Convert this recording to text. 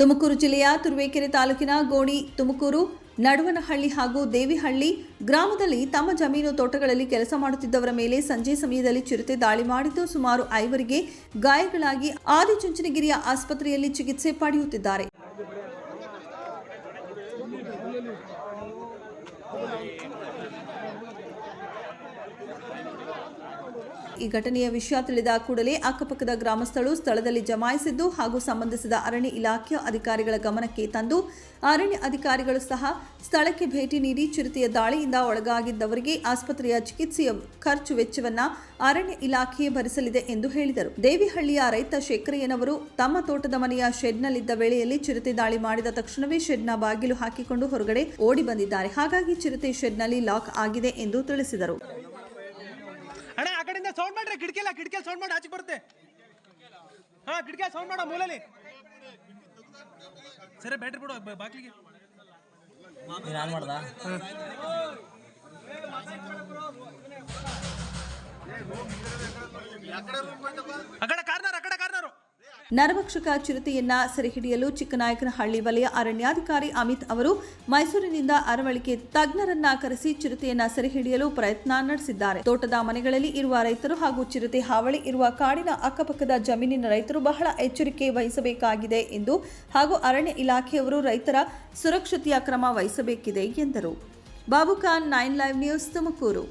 ತುಮಕೂರು ಜಿಲ್ಲೆಯ ತುರುವೇಕೆರೆ ತಾಲೂಕಿನ ಗೋಣಿ, ತುಮಕೂರು, ನಡುವನಹಳ್ಳಿ ಹಾಗೂ ದೇವಿಹಳ್ಳಿ ಗ್ರಾಮದಲ್ಲಿ ತಮ್ಮ ಜಮೀನು ತೋಟಗಳಲ್ಲಿ ಕೆಲಸ ಮಾಡುತ್ತಿದ್ದವರ ಮೇಲೆ ಸಂಜೆ ಸಮಯದಲ್ಲಿ ಚಿರತೆ ದಾಳಿ ಮಾಡಿದ್ದು ಸುಮಾರು ಐವರಿಗೆ ಗಾಯಗಳಾಗಿ ಆದಿಚುಂಚನಗಿರಿಯ ಆಸ್ಪತ್ರೆಯಲ್ಲಿ ಚಿಕಿತ್ಸೆ ಪಡೆಯುತ್ತಿದ್ದಾರೆ. ಈ ಘಟನೆಯ ವಿಷಯ ತಿಳಿದ ಕೂಡಲೇ ಅಕ್ಕಪಕ್ಕದ ಗ್ರಾಮಸ್ಥಳು ಸ್ಥಳದಲ್ಲಿ ಜಮಾಯಿಸಿದ್ದು ಹಾಗೂ ಸಂಬಂಧಿಸಿದ ಅರಣ್ಯ ಇಲಾಖೆಯ ಅಧಿಕಾರಿಗಳ ಗಮನಕ್ಕೆ ತಂದು ಅರಣ್ಯ ಅಧಿಕಾರಿಗಳು ಸಹ ಸ್ಥಳಕ್ಕೆ ಭೇಟಿ ನೀಡಿ ಚಿರತೆಯ ದಾಳಿಯಿಂದ ಒಳಗಾಗಿದ್ದವರಿಗೆ ಆಸ್ಪತ್ರೆಯ ಚಿಕಿತ್ಸೆಯ ಖರ್ಚು ವೆಚ್ಚವನ್ನು ಅರಣ್ಯ ಇಲಾಖೆ ಭರಿಸಲಿದೆ ಎಂದು ಹೇಳಿದರು. ದೇವಿಹಳ್ಳಿಯ ರೈತ ಶೇಖರಯ್ಯನವರು ತಮ್ಮ ತೋಟದ ಮನೆಯ ಶೆಡ್ನಲ್ಲಿದ್ದ ವೇಳೆಯಲ್ಲಿ ಚಿರತೆ ದಾಳಿ ಮಾಡಿದ ತಕ್ಷಣವೇ ಶೆಡ್ನ ಬಾಗಿಲು ಹಾಕಿಕೊಂಡು ಹೊರಗಡೆ ಓಡಿ ಬಂದಿದ್ದಾರೆ. ಹಾಗಾಗಿ ಚಿರತೆ ಶೆಡ್ನಲ್ಲಿ ಲಾಕ್ ಆಗಿದೆ ಎಂದು ತಿಳಿಸಿದರು. ಅಣ್ಣ ಸೌಂಡ್ ಮಾಡ್ರಿ ಕಿಟಕಿಲ್ಲ ಕಿಟಕಿಯಲ್ಲಿ ಸೌಂಡ್ ಮಾಡಿ ಆಚೆ ಬರುತ್ತೆ. ಹಾ ಕಿಟಕಿಯ ಸೌಂಡ್ ಮಾಡೋ ಮೂಲಲ್ಲಿ ಸರಿ ಬೇಡ್ರಿ ಬಿಡು ಬಾಕ್ಲಿಗೆ. ಯಾಕಡೆ ಆನ್ ಮಾಡ್ದ? ಆ ಕಡೆ ನರಭಕ್ಷಕ ಚಿರತೆಯನ್ನ ಸೆರೆಹಿಡಿಯಲು ಚಿಕ್ಕನಾಯಕನಹಳ್ಳಿ ವಲಯ ಅರಣ್ಯಾಧಿಕಾರಿ ಅಮಿತ್ ಅವರು ಮೈಸೂರಿನಿಂದ ಅರವಳಿಕೆ ತಜ್ಞರನ್ನ ಕರೆಸಿ ಚಿರತೆಯನ್ನ ಸೆರೆಹಿಡಿಯಲು ಪ್ರಯತ್ನ ನಡೆಸಿದ್ದಾರೆ. ತೋಟದ ಮನೆಗಳಲ್ಲಿ ಇರುವ ರೈತರು ಹಾಗೂ ಚಿರತೆ ಹಾವಳಿ ಇರುವ ಕಾಡಿನ ಅಕ್ಕಪಕ್ಕದ ಜಮೀನಿನ ರೈತರು ಬಹಳ ಎಚ್ಚರಿಕೆ ವಹಿಸಬೇಕಾಗಿದೆ ಎಂದು ಹಾಗೂ ಅರಣ್ಯ ಇಲಾಖೆಯವರು ರೈತರ ಸುರಕ್ಷತೆಯ ಕ್ರಮ ವಹಿಸಬೇಕಿದೆ ಎಂದರು. Babu Khan nine live news Tumakuru.